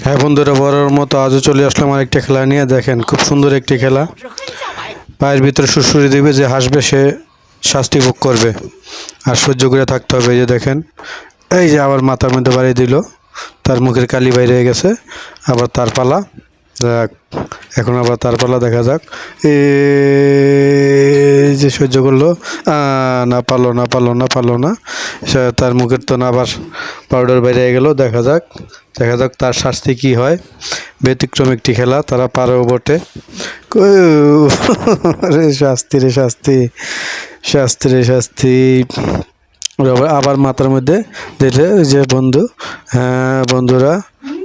হ্যাঁ বন্ধুরা, বড়ের মতো আজও চলে আসলাম আরেকটা খেলা নিয়ে। দেখেন, খুব সুন্দর একটি খেলা। পায়ের ভিতরে সুরসুরি দিবে যে হাসবে, সে শাস্তি ভোগ করবে। আর সহ্য করে থাকতে হবে যে দেখেন। এই যে আবার মাথার মধ্যে বাড়িয়ে দিল। তার মুখের কালি বাইরে গেছে। আবার তার পালা। যাক, এখন আবার তার পালা দেখা যাক। এই যে সহ্য করল না পারল না পারল না পারল না তার মুখের তো না আবার পাউডার বাইরে গেল, দেখা যাক দেখা যাক তার শাস্তি কি হয়। ব্যতিক্রম একটি খেলা, তারা পারেও বটে রে শাস্তি রে শাস্তি শাস্তি রে শাস্তি। আবার মাথার মধ্যে দিলে যে বন্ধু হ্যাঁ বন্ধুরা,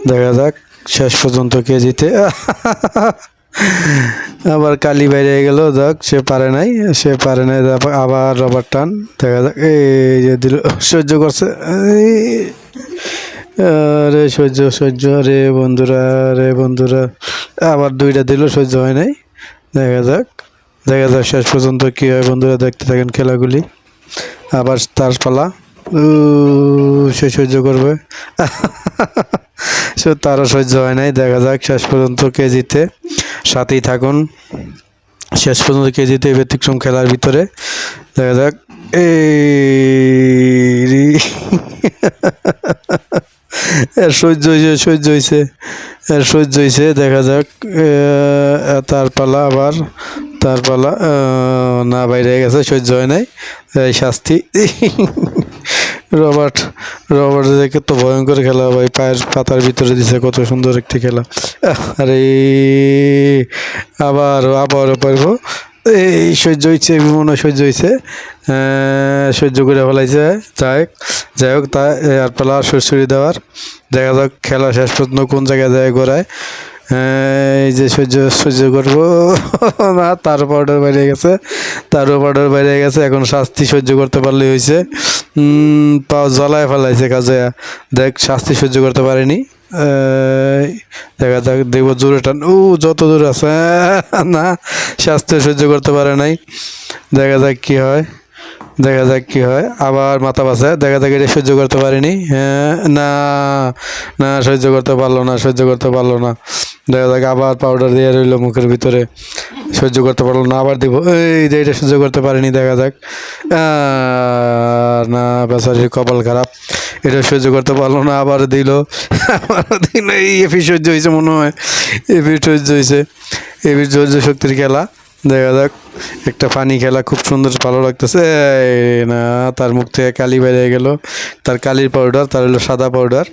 দেখা যাক শেষ পর্যন্ত কে জিতে। আবার কালি বাইরে গেল, দেখ, সে পারে নাই, সে পারে নাই আবার রবার টান, দেখা যাক, এই যে দিল, সহ্য করছে আরে সহ্য সহ্য, রে বন্ধুরা রে বন্ধুরা, আবার দুইটা দিল, সহ্য হয় নাই, দেখা যাক দেখা যাক শেষ পর্যন্ত কী হয়, বন্ধুরা, দেখতে থাকেন খেলাগুলি, আবার তার পালা সে সহ্য করবে সে তারও সহ্য হয় নাই। দেখা যাক, শেষ পর্যন্ত কে জিতে সাথেই থাকুন। শেষ পর্যন্ত কে জিতে ব্যতিক্রম খেলার ভিতরে। দেখা যাক, এই সহ্য হয়েছে সহ্য হয়েছে সহ্য হয়েছে দেখা যাক তার পালা আবার, তার পালা না বাইরে গেছে, সহ্য হয় নাই। শাস্তি। রবার্ট রবার্ট দেখে তো ভয়ঙ্কর খেলা, ভাই, পায়ের পাতার ভিতরে দিছে, কত সুন্দর একটি খেলা। আরে, আবার, আবারও পারব। এই সহ্য হয়েছে মনে হয় সহ্য হয়েছে সহ্য করে ফেলাইছে, যাই হোক যাই হোক, তা আর পালা সুরসুরি দেওয়ার। দেখা যাক, খেলা শেষ পর্যন্ত কোন জায়গায় যায় গোড়ায়। এই যে সহ্য সহ্য করব না, তার পাউডার বাইরে গেছে তারও পাউডার বাইরে গেছে, এখন শাস্তি সহ্য করতে পারলে হয়েছে। পাও জ্বলায় ফেলাইছে কাজে দেখ, শাস্তি সহ্য করতে পারেনি। দেখা যাক, দেখব জোরে টান। ও, যত দূর আছে না, শাস্তি সহ্য করতে পারে নাই। দেখা যাক কি হয়। দেখা যাক কি হয়। আবার মাথা বাসে দেখা যাক এটা সহ্য করতে পারিনি। হ্যাঁ না না, সহ্য করতে পারল না, সহ্য করতে পারল না। দেখা যাক, আবার পাউডার দিয়ে রইল মুখের ভিতরে। সহ্য করতে পারল না, আবার দিব। এই যে এটা সহ্য করতে পারিনি, দেখা যাক। না, বেচারির কপাল খারাপ। এটা সহ্য করতে পারল না, আবার দিল। আবার দিল, এই এফি সহ্য হয়েছে মনে হয়। এফি সহ্য হয়েছে। এফির সহ্য শক্তির খেলা। দেখা যাক। একটা ফানি খেলা খুব সুন্দর, ভালো লাগতেছে। না, তার মুখ থেকে কালি বেরিয়ে গেল। তার কালির পাউডার তার হলো সাদা পাউডার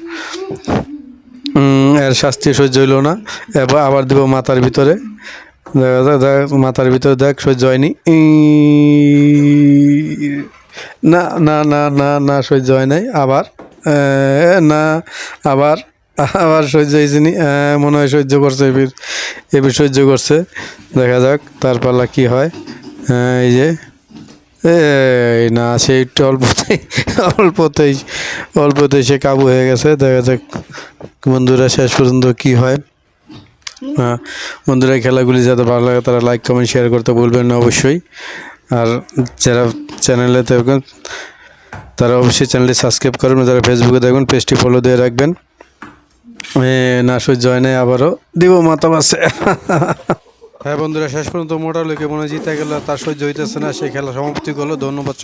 এর শাস্তি সহ্য হইল না। এবার আবার দিব মাথার ভিতরে। দেখা যাক, দেখ মাথার ভিতরে দেখ, সহ্য হয়নি। না না না না না, সহ্য হয় নাই। আবার না, আবার। আবার সহ্য হয়েছে নি মনে হয় সহ্য করছে এবির এবির সহ্য করছে। দেখা যাক তার পালা কি হয়। এই যে। এই না, সে একটু অল্পতেই অল্পতেই অল্পতেই সে কাবু হয়ে গেছে। দেখা যাক বন্ধুরা শেষ পর্যন্ত কি হয়। বন্ধুরা খেলাগুলি যাতে ভালো লাগে তারা লাইক কমেন্ট শেয়ার করতে ভুলবেন না অবশ্যই। আর যারা চ্যানেলে দেখবেন তারা অবশ্যই চ্যানেলটি সাবস্ক্রাইব করবেন যারা ফেসবুকে দেখবেন পেজটি ফলো দিয়ে রাখবেন। না, সহ্য হয় নাই, আবারও দিব মাথা বাসে হ্যাঁ বন্ধুরা, শেষ পর্যন্ত মোটা লোকে মনে জিতে গেল, তার সহ্য হইতেছে না সেই খেলা সমাপ্তি করল। ধন্যবাদ